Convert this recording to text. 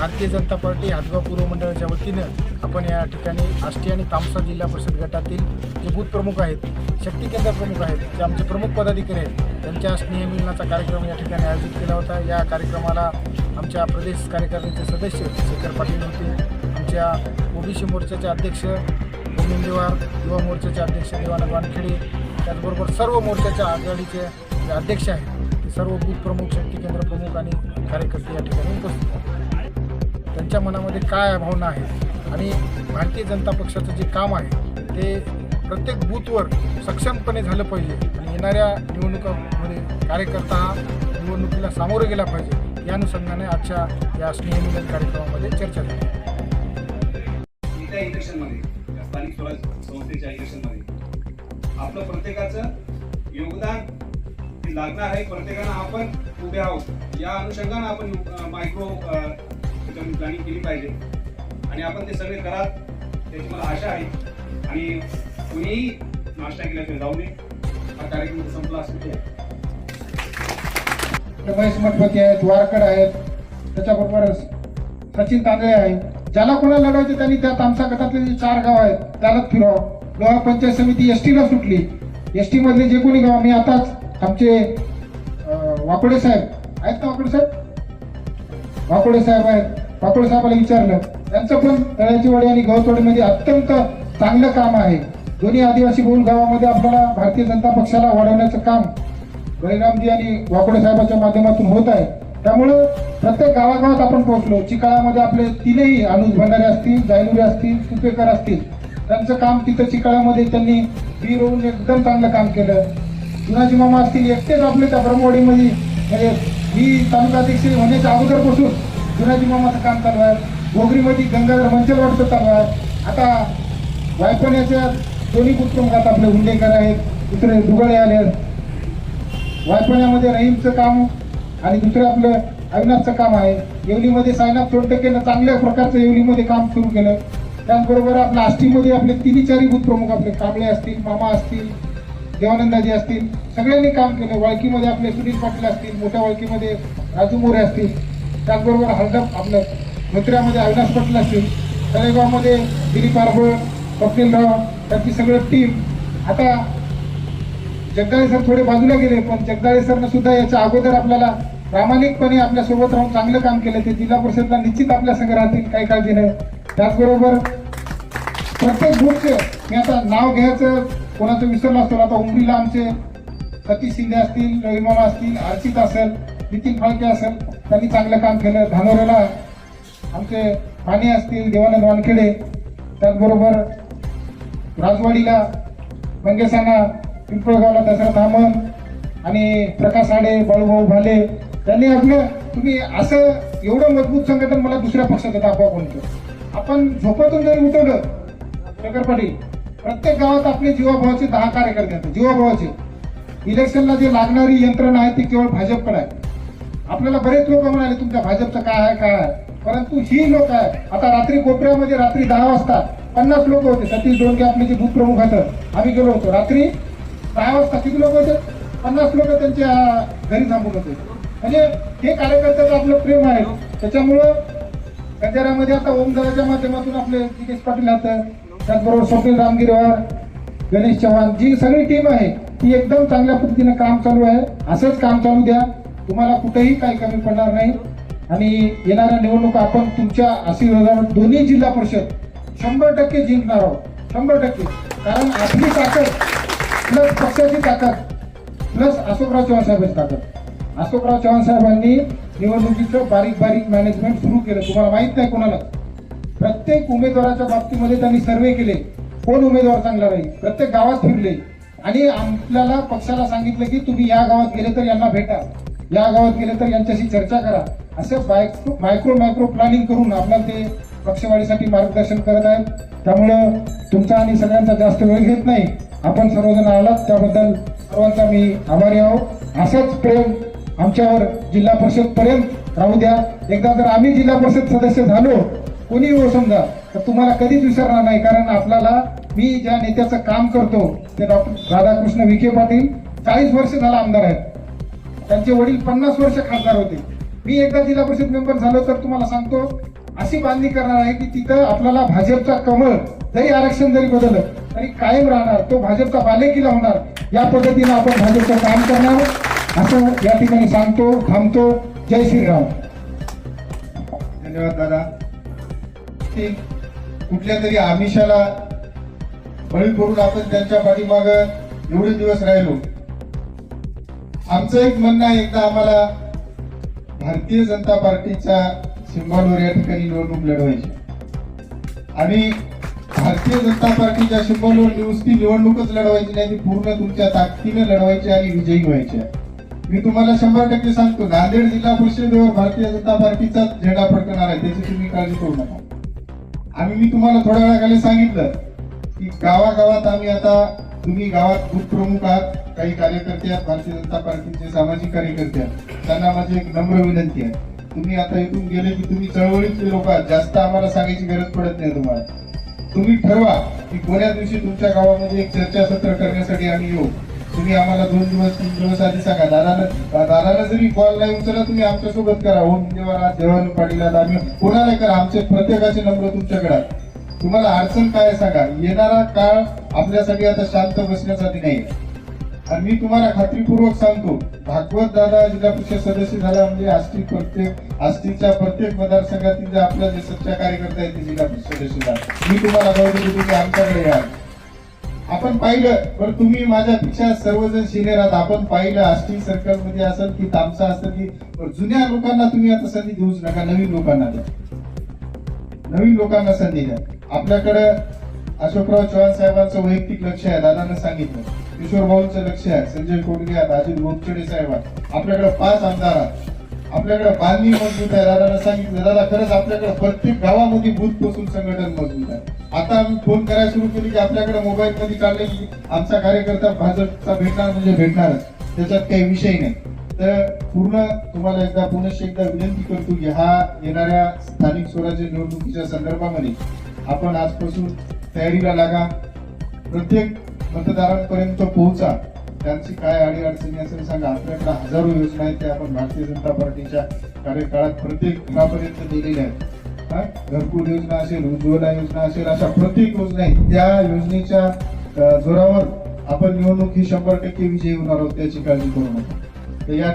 Bharatiya Janata party Hatgaon पूर्व मंडळाच्या वतीनं आपण या ठिकाणी आष्टी आणि तामसा जिल्हा परिषद गटातील जे बूथ प्रमुख आहेत शक्ती केंद्र प्रमुख आहेत जे आमचे प्रमुख पदाधिकारी आहेत त्यांच्या स्नेहमिलनाचा कार्यक्रम या ठिकाणी आयोजित केला होता. या कार्यक्रमाला आमच्या प्रदेश कार्यकारिणीचे सदस्य शेखर पाटील होते. आमच्या ओबीसी मोर्चाचे अध्यक्ष गोविंद देवार युवा मोर्चाचे अध्यक्ष देवानंद वानखेडे त्याचबरोबर सर्व मोर्चाच्या आघाडीचे जे अध्यक्ष आहेत ते सर्व बूथ प्रमुख शक्ती केंद्र प्रमुख आणि कार्यकर्ते या ठिकाणी उपस्थित आहेत. त्यांच्या मनामध्ये काय भावना आहे आणि भारतीय जनता पक्षाचं जे काम आहे ते प्रत्येक बूथवर सक्षमपणे झालं पाहिजे. आणि येणाऱ्या निवडणुकामध्ये कार्यकर्ता हा निवडणुकीला सामोरं गेला पाहिजे. या अनुषंगाने आजच्या या स्नेहमिलन कार्यक्रमामध्ये चर्चा झाली. स्थानिक स्वराज संस्थेच्या इलेक्शनमध्ये आपलं प्रत्येकाचं योगदान लागणार आहे. प्रत्येकानं आपण उभे आहोत. या अनुषंगानं आपण मायक्रो त्याच्यामध्ये प्लॅनिंग केली पाहिजे. आणि आपण ते सगळे करा त्याची मला आशा आहे. आणि कुणीही नाश्ता केल्याशिवाय जाऊ नये. हा कार्यक्रम संपला असतो रमेश मठपती आहेत वारकड आहेत त्याच्याबरोबर सचिन तांदळे आहेत ज्याला कोणाला लढवायचे त्यांनी त्या तामसा गटातले जे चार गाव आहेत त्यालाच फिरावं. लोहा पंचायत समिती एस टीला सुटली. एस टी मधले जे कोणी गाव मी आताच आमचे वाकडे साहेब. आहेत ना वाकडे साहेब? वाकोडे साहेब आहेत. वाकोडे साहेबाला विचारलं. त्यांचं पण तळ्याची वाडी आणि गवतवाडीमध्ये अत्यंत चांगलं काम आहे. दोन्ही आदिवासी बहुल गावामध्ये आपल्याला भारतीय जनता पक्षाला वाढवण्याचं काम बळीरामजी आणि वाकोडे साहेबांच्या माध्यमातून होत आहे. त्यामुळं प्रत्येक गावागावात आपण पोहोचलो. चिकाळामध्ये आपले तीनही अनुज भंडारे असतील जायनुरे असतील सुपेकर असतील. त्यांचं काम तिथं चिकाळामध्ये त्यांनी बी रोवून एकदम चांगलं काम केलं. जुनाजी मामा असतील एकटेच आपले त्या ब्रह्मवाडीमध्ये म्हणजे मी तालुकाध्यक्ष होण्याच्या अगोदरपासून जुनाजी मामाचं काम चालू आहे. गोगरीमध्ये गंगाधर मंचलवाडचं चालू आहे. आता वायपण्याच्या दोन्ही कुटुंबात आपले हुंडेकर आहेत. दुसरे दुगळे आले आहेत. वायपण्यामध्ये रहीमचं काम आणि दुसरं आपलं अविनाशचं काम आहे. येवलीमध्ये सायनाथ सोनटकेनं चांगल्या प्रकारचं येवलीमध्ये काम सुरू केलं. त्याचबरोबर आपल्या आष्टीमध्ये आपले तिन्ही चारही बूथ आपले कांबळे असतील मामा असतील देवानंदाजी असतील सगळ्यांनी काम केलं. वळकीमध्ये आपले सुनील पाटील असतील मोठ्या वळकीमध्ये राजू मोरे असतील त्याचबरोबर हळदप आपलं मथुऱ्यामध्ये अविनाश पाटील असतील तळेगावमध्ये दिलीप आरबळ स्वप्नीलराव त्यांची सगळं टीम आता जगदाळे सर थोडे बाजूला गेले पण जगदाळे सरनं सुद्धा याच्या अगोदर आपल्याला प्रामाणिकपणे आपल्यासोबत राहून चांगलं काम केलं. ते जिल्हा परिषदला निश्चित आपल्या संघ राहतील काही काळजी नाही. त्याचबरोबर प्रत्येक ग्रुपचे मी आता नाव घ्यायचं कोणाचं विसरलं असतो आता उमरीला आमचे सतीश शिंदे असतील रविमाला असतील अर्चित असेल नितीन फाळके असेल त्यांनी चांगलं काम केलं. धानोऱ्याला आमचे पाणी असतील देवानंद वानखेडे त्याचबरोबर राजवाडीला मंगेसाना पिंपळगावला दसरा धामन आणि प्रकाश आडे बाळूभाऊ भाले त्यांनी आपलं तुम्ही असं एवढं मजबूत संघटन मला दुसऱ्या पक्षाचं दाखवा कोणतं. आपण झोपातून जरी उठवलं शंकर पाटील प्रत्येक गावात आपले जीवाभावाचे दहा कार्यकर्ते आहेत. जीवाभावाचे. इलेक्शनला जे लागणारी यंत्रणा आहे ती केवळ भाजपकडे आहे. आपल्याला बरेच लोक म्हणाले तुमच्या भाजपचं काय आहे काय आहे? परंतु ही लोक आहे आता रात्री कोपऱ्यामध्ये रात्री दहा वाजता पन्नास लोक होते. सतीश डोंगे आपले जे बूथ प्रमुख होतं आम्ही गेलो होतो. रात्री दहा वाजता किती लोक होते? पन्नास लोक त्यांच्या घरी थांबून होते. म्हणजे हे कार्यकर्त्याचं आपलं प्रेम आहे. त्याच्यामुळं गंजारामध्ये आता ओमदाराच्या माध्यमातून आपले जितेश पाटील आहेत त्याचबरोबर स्वप्नील रामगिरवार गणेश चव्हाण जी सगळी टीम आहे ती एकदम चांगल्या पद्धतीने काम चालू आहे. असंच काम चालू द्या. तुम्हाला कुठेही काही कमी पडणार नाही. आणि येणाऱ्या निवडणुका आपण तुमच्या आशीर्वादावर दोन्ही जिल्हा परिषद शंभर टक्के जिंकणार आहोत. शंभर टक्के. कारण आपली ताकद प्लस पक्षाची ताकद प्लस अशोकराव चव्हाण साहेबांची ताकद. अशोकराव चव्हाण साहेबांनी निवडणुकीचं बारीक बारीक मॅनेजमेंट सुरू केलं. तुम्हाला माहीत नाही कोणाला. प्रत्येक उमेदवाराच्या बाबतीमध्ये त्यांनी सर्वे केले. कोण उमेदवार चांगला राहील? प्रत्येक गावात फिरले. आणि आपल्याला पक्षाला सांगितलं की तुम्ही या गावात गेले तर यांना भेटा. या गावात गेले तर यांच्याशी चर्चा करा. असं मायक्रो मायक्रो मायक्रो प्लॅनिंग करून आपल्याला ते पक्षवाढीसाठी मार्गदर्शन करत आहेत. त्यामुळं तुमचा आणि सगळ्यांचा जास्त वेळ घेत नाही. आपण सर्वजण आलात. त्याबद्दल सर्वांचा मी आभारी आहो. असंच प्रेम आमच्यावर जिल्हा परिषद पर्यंत राहू द्या. एकदा जर आम्ही जिल्हा परिषद सदस्य झालो कोणी हो समजा तर तुम्हाला कधीच विसरणार नाही कारण आपल्याला मी ज्या नेत्याचं काम करतो ते डॉक्टर राधाकृष्ण विखे पाटील चाळीस वर्ष झाला आमदार आहेत. त्यांचे वडील पन्नास वर्ष खासदार होते. मी एकदा जिल्हा परिषद मेंबर झालो तर तुम्हाला सांगतो अशी बांधणी करणार आहे की तिथं आपल्याला भाजपचा कमळ जरी आरक्षण जरी बदललं तरी कायम राहणार. तो भाजपचा बालेकिला होणार. या पद्धतीनं आपण भाजपचं काम करणार. असं या ठिकाणी सांगतो थांबतो. जय श्रीराम. धन्यवाद दादा. ते कुठल्या तरी आमिषाला बळी करून आपण त्यांच्या पाठीमाग एवढे दिवस राहिलो. आमचं एक म्हणणं आहे एकदा आम्हाला भारतीय जनता पार्टीच्या सिंबॉलवर या ठिकाणी निवडणूक लढवायची. आणि भारतीय जनता पार्टीच्या सिंबॉलवर नुसती निवडणूकच लढवायची नाही ती पूर्ण तुमच्या ताकदीने लढवायची आणि विजयी व्हायची मी तुम्हाला शंभर टक्के सांगतो नांदेड जिल्हा परिषदेवर भारतीय जनता पार्टीचा झेंडा फडकणार आहे त्याची तुम्ही काळजी करू नका. आणि मी तुम्हाला थोड्या वेळाखाली सांगितलं की गावागावात आम्ही आता तुम्ही गावात खूप प्रमुख आहात काही कार्यकर्ते आहेत भारतीय जनता पार्टीचे सामाजिक कार्यकर्ते आहेत. त्यांना माझी एक नम्र विनंती आहे. तुम्ही आता इथून गेले की तुम्ही चळवळीतले लोक आहात जास्त आम्हाला सांगायची गरज पडत नाही तुम्हाला. तुम्ही ठरवा की कोण्या दिवशी तुमच्या गावामध्ये एक चर्चासत्र करण्यासाठी आम्ही येऊ. तुम्ही आम्हाला दोन दिवस तीन दिवस आधी सांगा दादाला दादाला जरी कॉल नाही उचलला तुम्ही आमच्यासोबत करा. ओम देवाला देवान पाटीला आम्ही कोणाला करा? आमचे प्रत्येकाचे नंबर तुमच्याकडे तुम्हाला अडचण काय आहे सांगा. येणारा काळ आपल्यासाठी आता शांत बसण्यासाठी नाही. आणि मी तुम्हाला खात्रीपूर्वक सांगतो भागवत दादा जिल्हा परिषद सदस्य झाला म्हणजे आष्टी प्रत्येक आष्टीच्या प्रत्येक मतदारसंघातील जे आपल्या जे सच्चा कार्यकर्ता आहेत ते जिल्हा परिषद सदस्य झाला. मी तुम्हाला कळवतो की तुम्ही आमच्याकडे या. आपण पाहिलं पण तुम्ही माझ्यापेक्षा सर्वजण सिनियर आहात. आपण पाहिलं आष्टी सर्कलमध्ये असेल की तामसा असेल की जुन्या लोकांना तुम्ही आता संधी देऊच नका नवीन लोकांना द्या. नवीन लोकांना संधी द्या. आपल्याकडे अशोकराव चव्हाण साहेबांचं वैयक्तिक लक्ष आहे दादानं सांगितलं. किशोर भाऊंचं लक्ष आहे संजय कोडगे आहेत अजित गोपचडे साहेब आहेत. आपल्याकडे पाच आमदार आहेत. आपल्याकडे बांधणी मजबूत आहे. दादाला सांगितलं दादा खरंच आपल्याकडे प्रत्येक गावामध्ये बूथपासून संघटन मजबूत आहे. आता आम्ही फोन करायला सुरू केली की आपल्याकडे मोबाईल मध्ये काढले की आमचा कार्यकर्ता भाजपचा भेटणार म्हणजे भेटणारच. त्याच्यात काही विषय नाही. तर पूर्ण तुम्हाला एकदा पुनश्च एकदा विनंती करतो की हा येणाऱ्या स्थानिक स्वराज्य निवडणुकीच्या संदर्भामध्ये आपण आजपासून तयारीला लागा. प्रत्येक मतदारांपर्यंत पोहोचा. त्यांची काय अडी अडचणी असेल सांगा. आपल्याकडे हजारो योजना आहेत त्या आपण भारतीय जनता पार्टीच्या कार्यकाळात प्रत्येक घरापर्यंत दिलेल्या आहेत. हा? घरकुल योजना असेल उज्ज्वला योजना असेल अशा प्रत्येक योजना आहेत. त्या योजनेच्या जोरावर आपण निवडणूक ही शंभर टक्के विजयी होणार आहोत त्याची काळजी करू नका. तर या